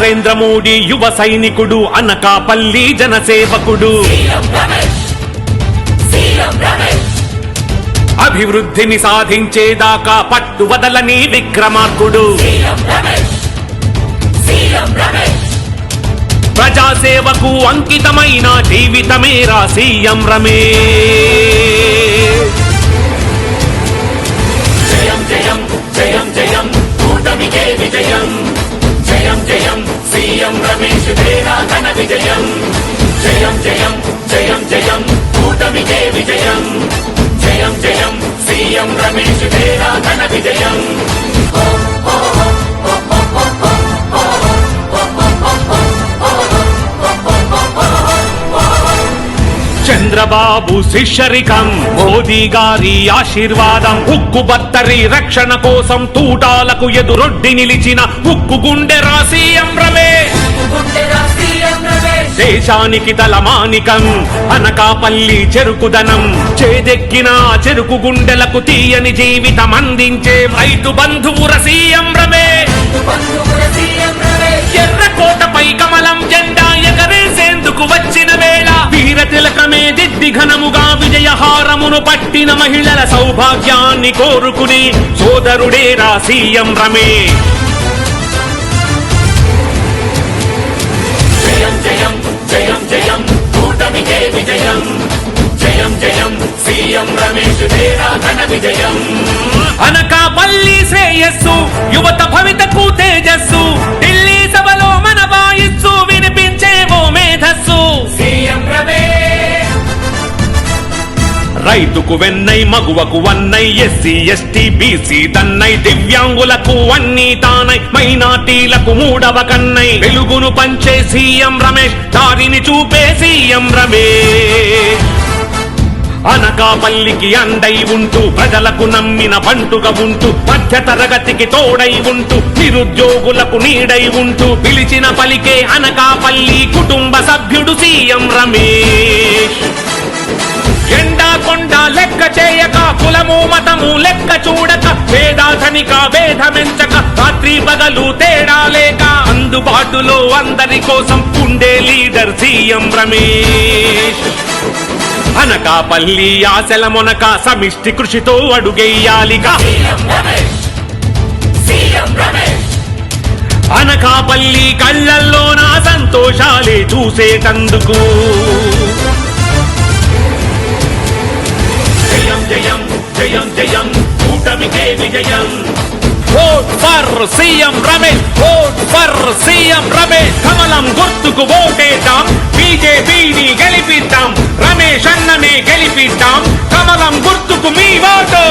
నరేంద్ర మోడీ యువ సైనికుడు అనకాపల్లి జనసేవకుడు. అభివృద్ధిని సాధించేదాకా పట్టు వదలని విక్రమార్కుడు. ప్రజాసేవకు అంకితమైన జీవితమేరా సీఎం రమేష్. జయం జయం జయం జయం. కూటమికే విజయం. జయం జయం. సీఎం రమేష్ తేరా ఘన విజయం. జయం జయం. చంద్రబాబు శిష్యరికం మోదీ గారి ఆశీర్వాదం. ఉక్కు బత్తరి రక్షణ కోసం తూటాలకు ఎదురొడ్డి నిలిచిన ఉక్కు గుండె రాసి రమే దేశానికి తలమానికం అనకాపల్లి చెరుకుదనం. చేదెక్కిన చెరుకు గుండెలకు తీయని జీవితం అందించే రైతు బంధువు రసీయం ఘనముగా విజయహారమును పట్టిన మహిళల సౌభాగ్యాన్ని కోరుకుని సోదరుడే రా సీఎం రమేష్. జయం జయం జయం జయం కూటమికే విజయం. జయం జయం సీఎం రమేష్ ఘన విజయం. అనకాపల్లి శ్రేయస్సు యువత భవితకు తేజస్సు రైతుకు వెన్నై మగువకు వన్నై ఎస్సీ ఎస్టీ బీసీ తన్నై దివ్యాంగులకు అన్ని తానై మైనార్టీలకు మూడవ కన్నై. వెలుగును పంచే సీఎం రమేష్ దారిని చూపే సీఎం రమేష్. అనకాపల్లికి అండై ఉంటూ ప్రజలకు నమ్మిన పంటుగ ఉంటూ మధ్య తరగతికి తోడై ఉంటూ నిరుద్యోగులకు నీడై ఉంటూ పిలిచిన పలికే అనకాపల్లి కుటుంబ సభ్యుడు సీఎం రమేష్. చూడక కులము మతము లెక్క చూడక వేదాధనిక భేదమెంచక రాత్రి పగలు తేడా లేక అందుబాటులో అందరి కోసం ఉండే లీడర్ సీఎం రమేష్. అనకాపల్లి ఆశల మొనక సమిష్టి కృషితో అడుగెయ్యాలిగా అనకాపల్లి కళ్ళల్లోన సంతోషాలే చూసేటందుకు. జయం జయం. కూటమికే విజయం. Vote for CM Ramesh vote for CM Ramesh. కమలం గుర్తుకు ఓటేద్దాం బీజేపీని గెలిపిద్దాం రమేష్ అన్ననే గెలిపిద్దాం. కమలం గుర్తుకు మీ ఓటు